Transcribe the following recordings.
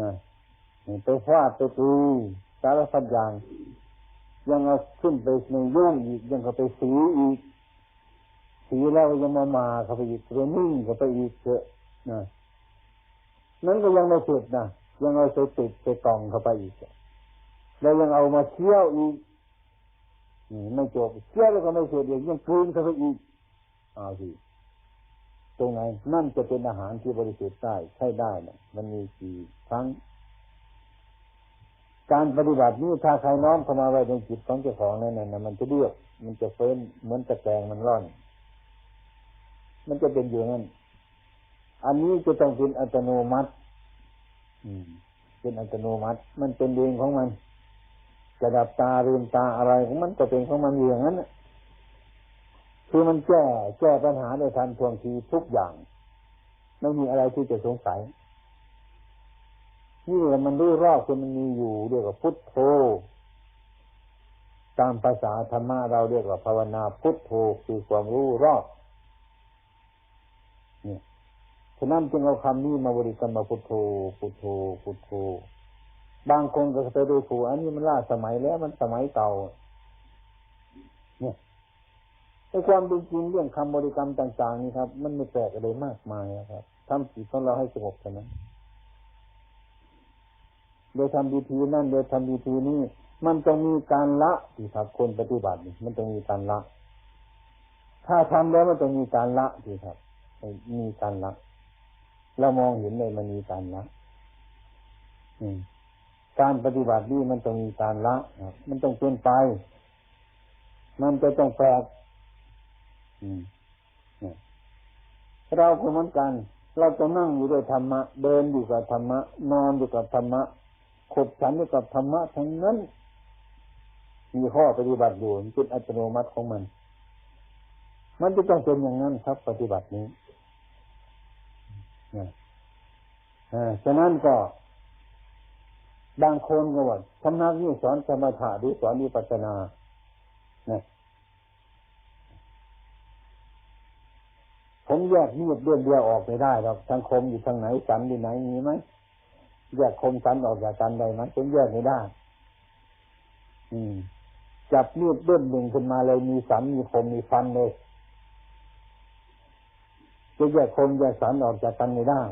นะไปฟาไปตีสารพัดอย่างยังเอาขึ้นไปในยุ่งอีกยังเขาไปสีอีกสีแล้วยังมามาเขาไปอีกเรนิ่งเขาไปอีกเถอะนะนั้นก็ยังไม่เสร็จนะยังเอาไปติดไปกองเข้าไปอีกแล้วยังเอามาเชี่ยวอีกไม่จบเชี่ยวแล้วก็ไม่เสร็จอีกยังคืนเข้าไปอีกเอาสิ ตรงไหนนั่นจะเป็นอาหารที่บริสุทธิ์ได้ใช่ได้นะมันมีกี่ครั้ง การปฏิบัตินี้ถ้าใครน้อมเข้ามาไว้ในจิตของเจ้าของนั่นนะมันจะเลือก มันจะเฟ้นเหมือนตะแกรงมันร่อน มันจะเป็นอยู่นั่นอันนี้จะต้องเป็นอัตโนมัติเป็นอัตโนมัติ มันเป็นเองของมัน จะดับตาเรียนตาอะไรของมันก็เป็นของมันอย่างนั้น คือมันแก้แก้ปัญหาได้ทันทวงทีทุกอย่าง ไม่มีอะไรที่จะสงสัยนี่แหละมันรู้รอบคือมันมีอยู่เรียกว่าพุทโธตามภาษาธรรมะเราเรียกว่าภาวนาพุทโธคือความรู้รอบเนี่ยฉะนั้นจึงเอาคำนี้มาบริกรรมมาพุทโธพุทโธพุทโธบางคนก็ไปดูถูกอันนี้มันล่าสมัยแล้วมันสมัยเก่า ในความเป็นจริงเรื่องคำบริกรรมต่าง ๆ นี่ครับ มันไม่แปลกอะไรมากมายครับทำจิตของเราให้สงบเท่านั้นโดยทำดีทีนั่นโดยทำดีทีนี้มันจะมีการละที่ครับคนปฏิบัติมันต้องมีการละ ถ้าทำแล้วมันต้องมีการละที่ครับมีการละเรามองเห็นเลยมันมีการละการปฏิบัตินี่มันต้องมีการละครับมันต้องเปลี่ยนไป มันจะต้องแปลก เราก็เหมือนกัน เราจะนั่งอยู่ด้วยธรรมะ เดินอยู่กับธรรมะ นอนอยู่กับธรรมะขดฉันอยู่กับธรรมะทั้งนั้น มีข้อปฏิบัติอยู่เป็นอัตโนมัติของมัน มันจะต้องเป็นอย่างนั้นครับ ปฏิบัตินี้ฉะนั้นก็บางคนก็ว่าสำนักนี้สอนสมถะหรือสอนวิปัสสนาเนี่ย ผมแยกมีดเดือนเดียวออกไม่ได้หรอกทางคมอยู่ทางไหนสันอยู่ไหนมีไหมแยกคมสันออกจากกันได้ไหมผมแยกไม่ได้ อืม จับมีดเดือนหนึ่งขึ้นมาเลยมีสันมีคมมีฟันเลยจะแยกคมแยกสันออกจากกันไม่ได้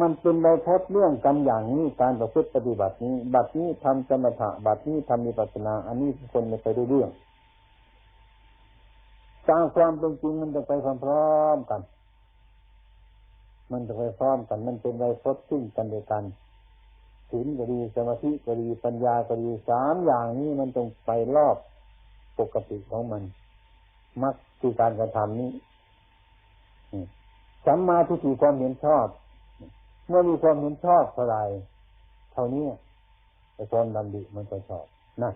มันเป็นใบพดเรื่องกันอย่างนี้การประพฤติปฏิบัตินี้ บัดนี้ทำสมถะบัดนี้ทำมีปัสนา อันนี้คนไม่ไปดูเรื่อง ตามความเป็นจริงมันจะไปพร้อมๆกัน มันจะไปพร้อมกัน มันเป็นไรพดซึ่งกันเดียกันศีลก็ดีสมาธิก็ดีปัญญาก็ดีสามอย่างนี้มันต้องไปรอบปกติของมัน มักคือการกระทำนี้สัมมาทิฏฐิความเห็นชอบ เมื่อมีความเห็นชอบเท่าไรเท่านี้ไอ้ความดำดิมันก็ชอบนะ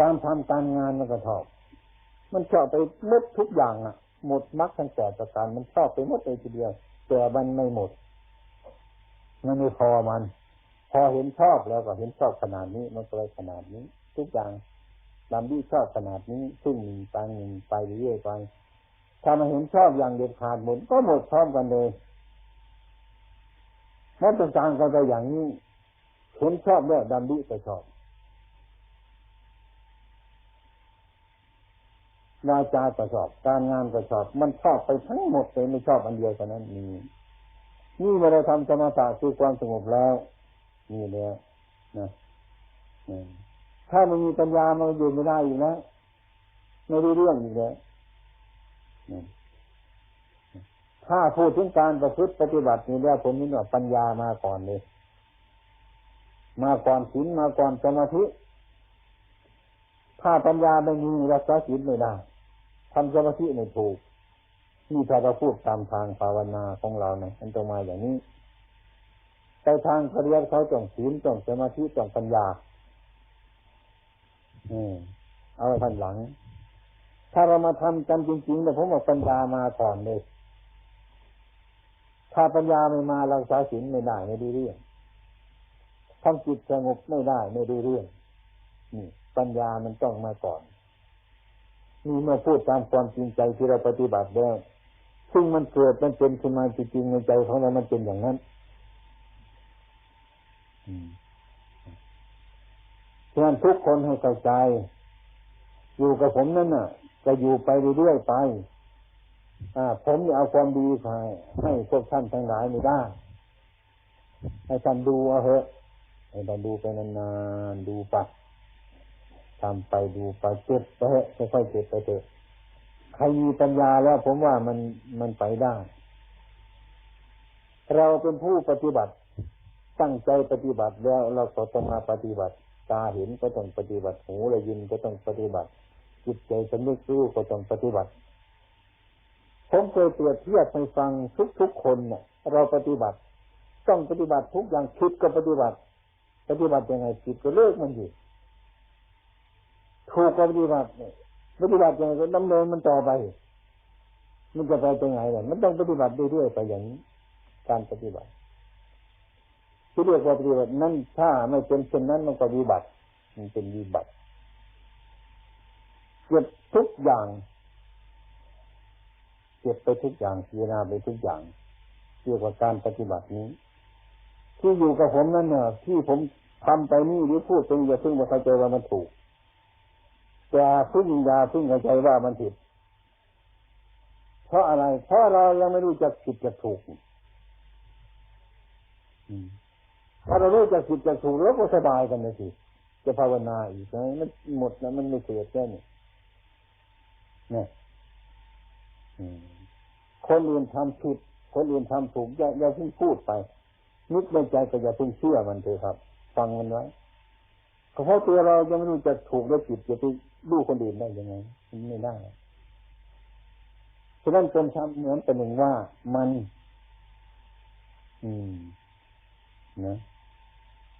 การทำการงานมันก็ชอบ มันชอบไปหมดทุกอย่างอะ หมดมรรคทั้งแก่ประการมันชอบไปหมดเลยทีเดียวแต่มันไม่หมด มันไม่พอมัน พอเห็นชอบแล้วก็เห็นชอบขนาดนี้มันก็เลยขนาดนี้ ทุกอย่างลำดีชอบขนาดนี้ซึ่งหนึ่งไปหนึ่งไปเรื่อยไปถ้ามาเห็นชอบอย่างเด็ดขาดหมดก็หมดพร้อมกันเลยแม้ต่างๆก็ไปอย่างนี้เห็นชอบแล้วดำดีก็ชอบ วาจาก็ชอบ การงานก็ชอบ มันชอบไปทั้งหมดเลยไม่ชอบอันเดียวกันนั้นมีนี่เมื่อเราทำสมาธิคือความสงบแล้วนี่แล้วนะถ้ามันมีปัญญามันอยู่ไม่ได้อยู่แล้วไม่รู้เรื่องอยู่แล้วถ้าพูดถึงการประพฤติปฏิบัตินี่แล้วผมนี่ว่าปัญญามาก่อนเลย มาก่อนศีลมาก่อนสมาธิถ้าปัญญาไม่มีรักษาศีลไม่ได้ ทำสมาธิไม่ถูกนี่ถ้าเราพูดตามทางภาวนาของเราเนี่ยมันต้องมาอย่างนี้แต่ทางปริยัติเขาต้องศีลต้องสมาธิต้องปัญญาอืมเอาไว้ทันหลัง ถ้าเรามาทำกันจริงๆเนี่ผมบอกปัญญามาก่อนเลยถ้าปัญญาไม่มาเราสาศีลไม่ได้ไม่ด้เรื่องทำจิตสงบไม่ได้ไม่ด้เรื่องนี่ปัญญามันต้องมาก่อน นี่เมื่อพูดตามความจริงใจที่เราปฏิบัติแล้วซึ่งมันเกิดมันเป็นขึ้นมาจริงๆในใจของเรามันเป็นอย่างนั้นฉะนั้นทุกคนให้เข้าใจ อยู่กับผมนั่นน่ะ จะอยู่ไปเรื่อยๆไป อ่า ผมจะเอาความดีให้ให้พวกท่านทั้งหลายไม่ได้ให้ท่านดูเอาเถอะให้ท่านดูไปนานๆดูไป ทำไปดูไปเจ็บไปเถอะค่อยๆเจ็บไปเถอะใครมีปัญญาแล้วผมว่ามันมันไปได้ เราเป็นผู้ปฏิบัติ ตั้งใจปฏิบัติแล้วเราก็ต้องมาปฏิบัติ ตาเห็นก็ต้องปฏิบัติหูได้ยินก็ต้องปฏิบัติ จิตใจสำนึกรู้ก็ต้องปฏิบัติ ผมเคยเปรียบเทียบให้ฟังทุกๆคนเนี่ยเราปฏิบัติ ต้องปฏิบัติทุกอย่างผิดก็ปฏิบัติ ปฏิบัติยังไงผิดก็เลิกมันอยู่ ถูกก็ปฏิบัติปฏิบัติยังไงก็ดำเนินมันต่อไป มันจะไปยังไงล่ะมันต้องปฏิบัติเรื่อยๆไปอย่างนี้การปฏิบัติที่เรียกว่าปฏิบัตินั้นถ้าไม่เป็นเช่นนั้นมันก็วิบัติ มันเป็นวิบัติเก็บทุกอย่างเก็บไปทุกอย่างพิจารณาไปทุกอย่างเกี่ยวกับการปฏิบัตินี้ ที่อยู่กับผมนั่นเนี่ยที่ผมทำไปนี่หรือพูดเป็นอย่าเพิ่งมาเข้าใจว่ามันถูก แต่พึ่งยาพึ่งเข้าใจว่ามันผิด เพราะอะไร เพราะเรายังไม่รู้จักผิดจักถูกถ้าเรารู้จักผิดจักถูกแล้วก็สบายกันเลยสิจะภาวนาอีกไหมมันหมดแล้วมันไม่เกิดแค่นี้เนี่ยคนอื่นทำผิด คนอื่นทำถูกอย่าอย่าเพิ่งพูดไปนึกในใจก็อย่าเพิ่งเชื่อมันเถอะครับ ฟังมันไว้ เพราะตัวเรายังไม่รู้จะถูกและผิดจะไปดูคนอื่นได้ยังไงมันไม่ได้ฉะนั้นจนทำเหมือนเป็นหนึ่งว่ามัน อืม นะ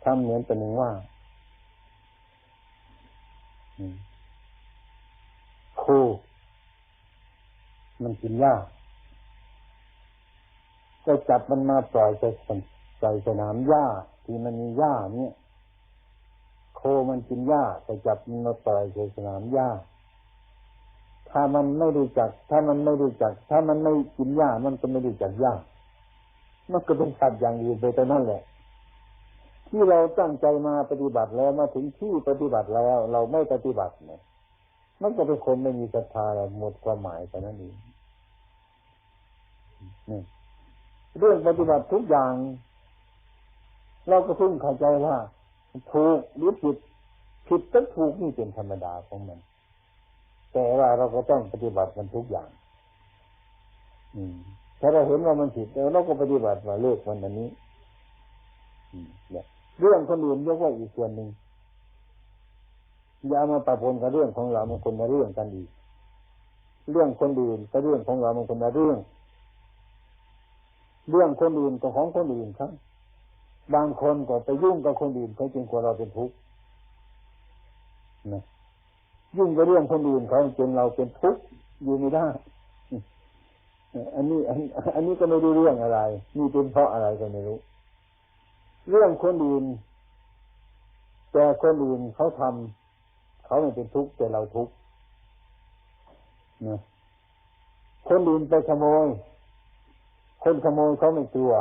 ทำเหมือนเป็นหนึ่งว่าครูมันกินหญ้าก็จับมันมาปล่อยใส่ใส่สนามหญ้าที่มันมีหญ้าเนี่ย มันกินหญ้าก็จับมันมาปล่อยใส่สนามหญ้า ถ้ามันไม่รู้จัก ถ้ามันไม่รู้จัก ถ้ามันไม่กินหญ้ามันก็ไม่รู้จักหญ้ามันก็เป็นสัตว์อย่างอื่นไปแต่นั่นแหละ ที่เราตั้งใจมาปฏิบัติแล้วมาถึงที่ปฏิบัติแล้ว เราไม่ปฏิบัติเนี่ยมันก็เป็นคนไม่มีศรัทธาหมดความหมายแต่นั้นเองเรื่องปฏิบัติทุกอย่าง เราก็เพิ่งเข้าใจว่า ถูกหรือผิดผิดก็ถูกนี่เป็นธรรมดาของมัน แต่ว่าเราก็ต้องปฏิบัติมันทุกอย่าง อืมถ้าเราเห็นว่ามันผิดเราก็ปฏิบัติว่าเลิกมันอันนี้เรื่องคนอื่นยกว่าอีกส่วนหนึ่งอย่ามาปะปนกับเรื่องของเรามันคนละเรื่องกันอีก เรื่องคนอื่นกับเรื่องของเรามันคนละเรื่อง เรื่องคนอื่นกับของคนอื่นครับ บางคนก็ไปยุ่งกับคนอื่นเขาจึงกลัวเราเป็นทุกข์นะยุ่งกับเรื่องคนอื่นเขาจนเราเป็นทุกข์อยู่ไม่ได้อันนี้อันนี้ก็ไม่รู้เรื่องอะไรนี่เป็นเพราะอะไรก็ไม่รู้ เรื่องคนอื่นแต่คนอื่นเขาทำเขาไม่เป็นทุกข์แต่เราทุกข์นะคนอื่นไปขโมย คนขโมยเขาไม่กลัว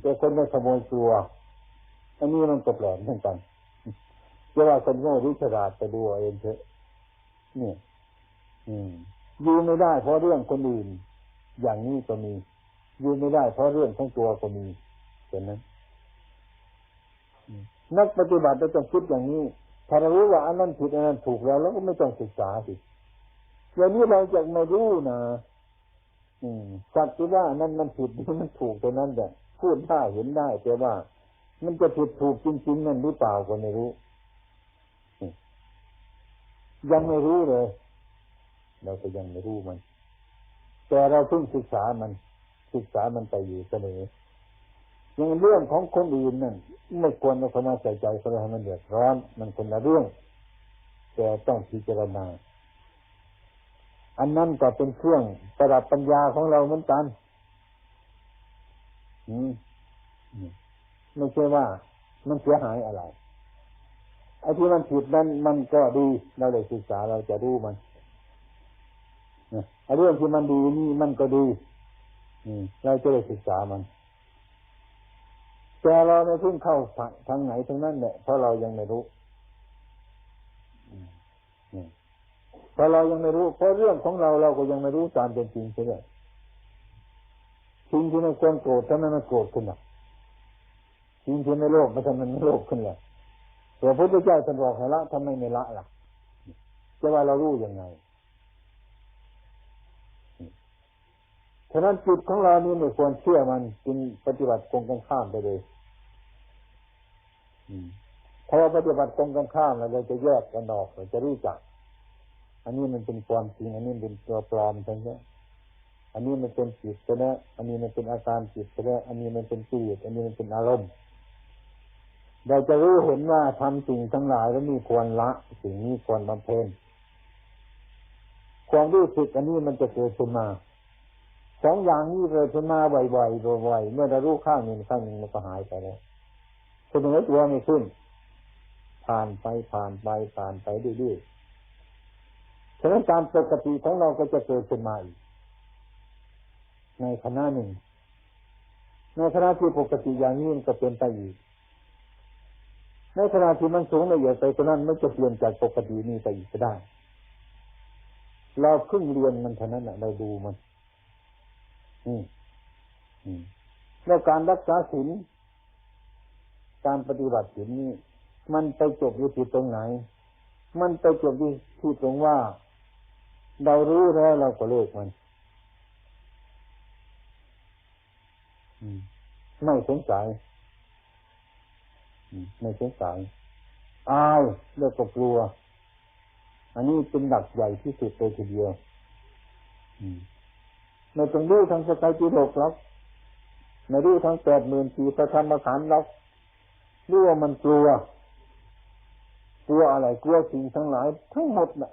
แต่คนไม่ขโมยกลัว อันนี้มันก็แปลกเหมือนกันจะว่าคนโง่รือฉลาดไปดูเองเถอะนี่อืมอยู่ไม่ได้ เพราะเรื่องคนอื่น อย่างนี้ก็มีอยู่ไม่ได้ เพราะเรื่องของตัวก็มีเห็นนั้นนักปฏิบัติจะต้องคิดอย่างนี้ถ้าเรารู้ว่าอันนั้นผิดอันนั้นถูกแล้วเราก็ไม่ต้องศึกษาสิอย่างนี้เราจะไม่รู้นะสัตว์ที่ว่านั่นมันผิดนี้มันถูกตัวนั้นแต่พูดได้เห็นได้แต่ว่า มันจะผิดถูกจริงๆนั่นหรือเปล่าก็ไม่รู้ ยังไม่รู้เลย เราก็ยังไม่รู้มัน แต่เราเพิ่งศึกษามัน ศึกษามันไปอยู่เสมอย่างเรื่องของคนอื่นนั่นไม่ควรเราเข้ามาใส่ใจเขาเลยให้มันเดือดร้อน มันคนละเรื่อง แต่ต้องพิจารณา อันนั้นก็เป็นเครื่องประดับปัญญาของเราเหมือนกัน อืม ไม่ใช่ว่า มันเสียหายอะไรไอ้ที่มันผิดนั้นมันก็ดีเราได้ศึกษาเราจะรู้มันไอ้เรื่องที่มันดีนี่มันก็ดีเราจะได้ศึกษามันแต่เราไม่พึ่งเข้าทางไหนทางนั้นแหละเพราะเรายังไม่รู้เพราะเรายังไม่รู้เพราะเรื่องของเราเราก็ยังไม่รู้ตามเป็นจริงใช่ไหมสิ่งที่ไม่ควรโกรธทำไมมันโกรธขึ้นอะ สิ่งที่ไม่โลภมันทำไมมันโลภขึ้นเล่ะตัวพุทธเจ้าท่านบอกให้ละทำไมไม่ละล่ะจะว่าเรารู้ยังไงฉะนั้นจิตของเรานี่ไม่ควรเชื่อมันจึงปฏิบัติตรงกันข้ามไปเลยถ้าเราปฏิบัติตรงกันข้ามแล้วเราจะแยกกันออกเราจะรู้จัก อันนี้มันเป็นความจริง อันนี้เป็นตัวปลอมใช่ไหมอันนี้มันเป็นจิตไปแล้วอันนี้มันเป็นอาการจิตไปแล้วอันนี้มันเป็นจิตอันนี้มันเป็นอารมณ์ เราจะรู้เห็นว่าทำสิ่งทั้งหลายแล้วมีควรละ สิ่งนี้ควรบำเพ็ญความรู้สึกอันนี้มันจะเกิดขึ้นมาสองอย่างนี้เกิดขึ้นมาบ่อยๆบ่อยๆเมื่อเรารู้ข้างหนึ่งข้างหนึ่งมันก็หายไปแล้วเสนอตัวไม่ขึ้น ผ่านไปผ่านไปผ่านไปเรื่อยๆฉะนั้นการปกติของเราก็จะเกิดขึ้นมาอีกในคณะหนึ่งในคณะที่ปกติอย่างนี้มันก็เป็นไปอีก ในขณะที่มันสูงละเอียดไปตรงนั้นมันจะเปลี่ยนจากปกตินี้ไปอีกก็ได้ เราเพิ่งเรียนมันเท่านั้นแหละเราดูมัน อืมอืมแล้วการรักษาศีลการปฏิบัติศีลนี้ มันไปจบอยู่ที่ตรงไหน มันไปจบที่ที่ตรงว่า เรารู้แล้วเราก็เลิกมันไม่สงสัย ไม่สงสัยอ้ายแล้วก็กลัว อันนี้เป็นหลักใหญ่ที่สุดเลยทีเดียวไม่ต้องรู้ทางสกายจีโลกหรอกไม่รู้ทั้งแปดหมื่นสี่ประธรรมขันธ์หรอกรู้ว่ามันกลัว กลัวอะไร กลัวสิ่งทั้งหลายทั้งหมดน่ะ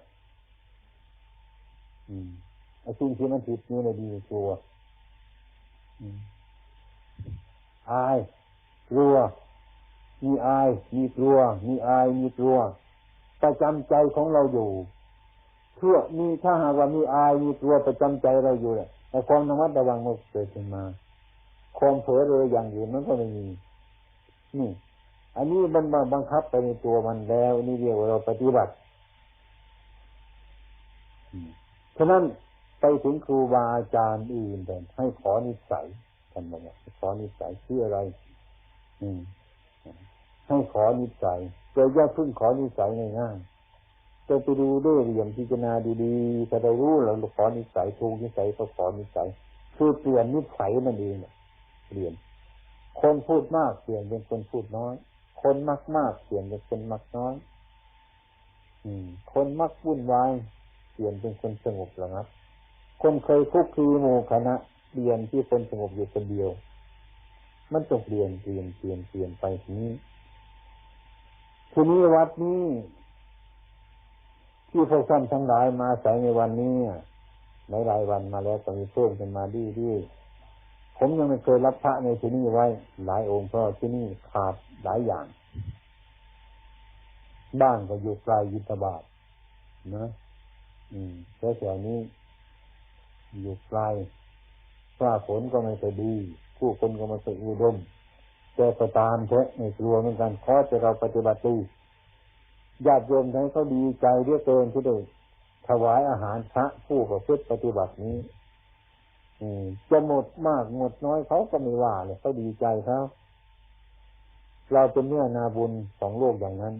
ไอ้สิ่งที่มันผิดนี่เลยดีกลัวอายกลัว มีอาย มีกลัว มีอาย มีกลัว ประจำใจของเราอยู่เพื่อมีถ้าหากว่ามีอาย มีกลัวประจำใจเราอยู่เนี่ยแต่ความระมัดระวังมันเกิดขึ้นมา ความเผลอเลยอย่างอื่นมันก็ไม่มี นี่ อันนี้มันบังคับไปในตัวมันแล้ว นี่เรียกว่าเราปฏิบัติฉะนั้นไปถึงครูบาอาจารย์อื่นแต่ให้ขอนิสัยท่านบอกว่าขอนิสัยชื่ออะไร อืม ให้ขอนิสัยโดยย่าพึ่งขอนิสัยง่ายๆจะไปดูด้วยเหลี่ยมพิจารณาดีๆถ้าเรารู้เราขอนิสัยถูกนิสัยก็ขอนิสัยคือเปลี่ยนนิสัยมันเองเปลี่ยน คนพูดมากเปลี่ยนเป็นคนพูดน้อย คนมากมากเปลี่ยนเป็นคนมักน้อย อืม คนมักวุ่นวายเปลี่ยนเป็นคนสงบแล้วครับ คนเคยคุกคีหมู่คณะเปลี่ยนที่คนสงบอยู่คนเดียว มันต้องเปลี่ยนเปลี่ยนเปลี่ยนเปลี่ยนไปทีนี้ ทีนี้วัดนี้ ที่พวกท่านทั้งหลายมาใส่ในวันนี้หลายหลายวันมาแล้วก็มีเพิ่มขึ้นมาดีดีผมยังไม่เคยรับพระในที่นี้ไว้ หลายองค์เพราะที่นี่ขาดหลายอย่าง บ้านก็อยู่ไกลยิตบาทนะอืมแถวนี้ อยู่ไกลฟ้าฝนก็ไม่ค่อยดี ผู้คนก็ไม่ค่อยอุดม แต่ก็ตามเถอะไม่กลัวเหมือนกันขอจะเราปฏิบัติดีญาติโยมทั้งเขาดีใจเรียกเกินที่ได้ถวายอาหารพระผู้ประพฤติปฏิบัตินี้จะหมดมากหมดน้อยเขาก็ไม่ว่าเลยเขาดีใจเขาเราเป็นเนื้อนาบุญของโลกอย่างนั้น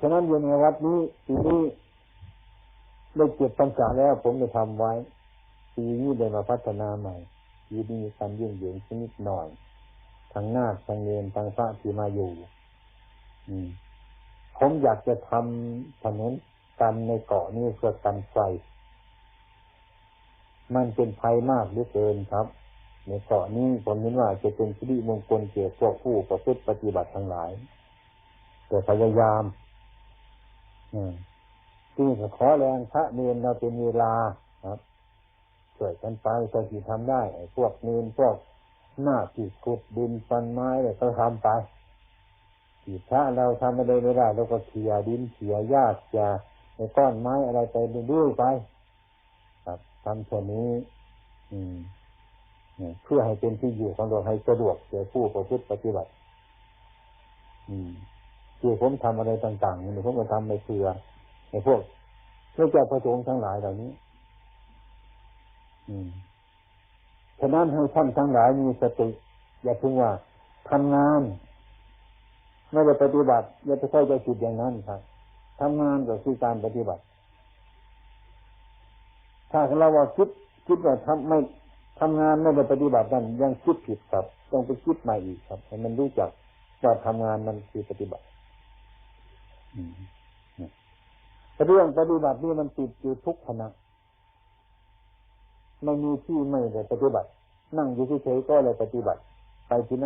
ฉะนั้นอยู่ในวัดนี้ปีนี้ได้เก็บปัญจาแล้ว ผมจะทำไว้ปีนี้ได้มาพัฒนาใหม่ปีนี้มีการยื่งเหยิงชนิดหน่อย ทางน้าทางเงินทางพระที่มาอยู่ อืม ผมอยากจะทำถนนกันในเกาะนี้เพื่อกันไฟ มันเป็นภัยมากเหลือเกินครับ ในเกาะนี้ผมเห็นว่าจะเป็นสิริมงคลเกี่ยวกับผู้ประพฤติปฏิบัติทั้งหลายแต่พยายามที่ขอแรงพระเนรเราเป็นเวลาครับช่วยกันไปก็ที่ทำได้พวกเนรพวก หน้าที่ขุดดินฟันไม้เลยก็ทำไปที่พระเราทำอะไรไม่ได้เราก็เขี่ยดินเขี่ยหญ้าเขี่ยในก้อนไม้อะไรไปเรื่อยไป ครับทำแค่นี้ อืมเพื่อให้เป็นที่อยู่ของเราให้สะดวกแก่ผู้ประพฤติปฏิบัติ อืมคือผมทำอะไรต่างๆเนี่ยผมก็ทำไปเพื่อไอ้พวกพระเจ้าประสงค์ทั้งหลายเหล่านี้ อืม ฉะนั้นให้ท่านทั้งหลายมีสติ อย่าเพิ่งว่าทำงาน ไม่ได้ปฏิบัติ อย่าไปเข้าใจผิดอย่างนั้นครับทำงานก็คือการปฏิบัติ ถ้าเราว่าคิดคิดว่าทำไม่ทำงานไม่ได้ปฏิบัตินั่นยังคิดผิดครับ ต้องไปคิดใหม่อีกครับให้มันรู้จักว่าทำงานมันคือปฏิบัติอืเรื่องปฏิบัตินี่มันติดอยู่ทุกขณะ ไม่มีที่ไม่ได้ปฏิบัติ นั่งอยู่เฉยๆก็เลยปฏิบัติ ไปที่นั่น